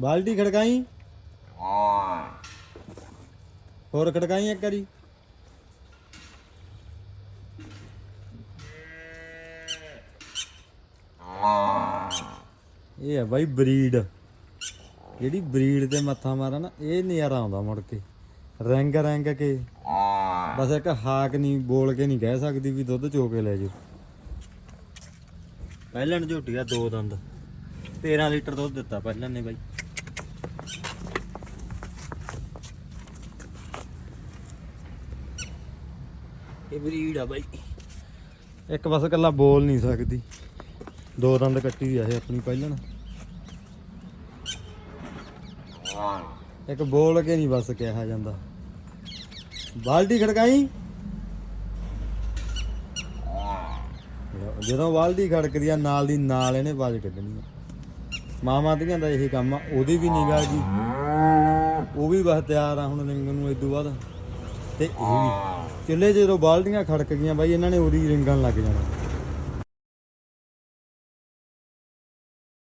ਬਾਲਟੀ ਖੜਕਾਈ? ਹੋਰ ਖੜਕਾਈ ਇੱਕ ਵਾਰੀ। ਇਹ ਆ ਬਾਈ ਬਰੀਡ। ਜਿਹੜੀ ਬਰੀਡ ਤੇ ਮੱਥਾ ਮਾਰਾ ਨਾ ਇਹ ਨਜ਼ਾਰਾ ਆਉਂਦਾ ਮੁੜ ਕੇ। ਰੰਗ ਰੰਗ ਕੇ। ਬਸ ਇੱਕ ਹਾਕ ਨਹੀਂ ਬੋਲ ਕੇ ਨਹੀਂ ਕਹਿ ਸਕਦੀ ਵੀ ਦੁੱਧ ਚੋ ਕੇ ਲੈ ਜਾਓ। ਪਹਿਲਣ ਝੋਟੀਆ ਦੋ ਦੰਦ। 13 ਲੀਟਰ ਦੁੱਧ ਦਿੱਤਾ ਪਹਿਲਣ ਨੇ ਬਾਈ। ਇਹ ਬਰੀਡ ਆ ਬਾਈ। ਇੱਕ ਬਸ ਇਕੱਲਾ ਬੋਲ ਨਹੀਂ ਸਕਦੀ। ਦੋ ਦੰਦ ਕੱਟੀ ਆ ਇਹ ਆਪਣੀ ਪਹਿਲਣ। ਇੱਕ ਬੋਲ ਕੇ ਨਹੀਂ ਬਸ ਕਿਹਾ ਜਾਂਦਾ। ਬਾਲਟੀ ਖੜਕਾਈ। ਜਦੋਂ ਬਾਲਟੀ ਖੜਕਦੀ ਆ, ਨਾਲ ਦੀ ਨਾਲ ਇਹਨੇ ਬਾਜ ਕੱਢਣੀ ਆ। ਮਾਮਾ ਦੀਆਂ ਦਾ ਇਹੀ ਕੰਮ ਆ, ਉਹਦੀ ਵੀ ਨਿਗਾਹ ਜੀ। ਉਹ ਵੀ ਬਸ ਤਿਆਰ ਆ ਹੁਣ ਰਿੰਗ ਨੂੰ ਇਦੋਂ ਬਾਅਦ। ਤੇ ਇਹ ਵੀ। ਚੁੱਲ੍ਹੇ 'ਚ ਜਦੋਂ ਬਾਲਟੀਆਂ ਖੜਕ ਗਈਆਂ ਬਾਈ ਇਹਨਾਂ ਨੇ ਉਹਦੀ ਰਿੰਗਣ ਲੱਗ ਜਾਣਾ।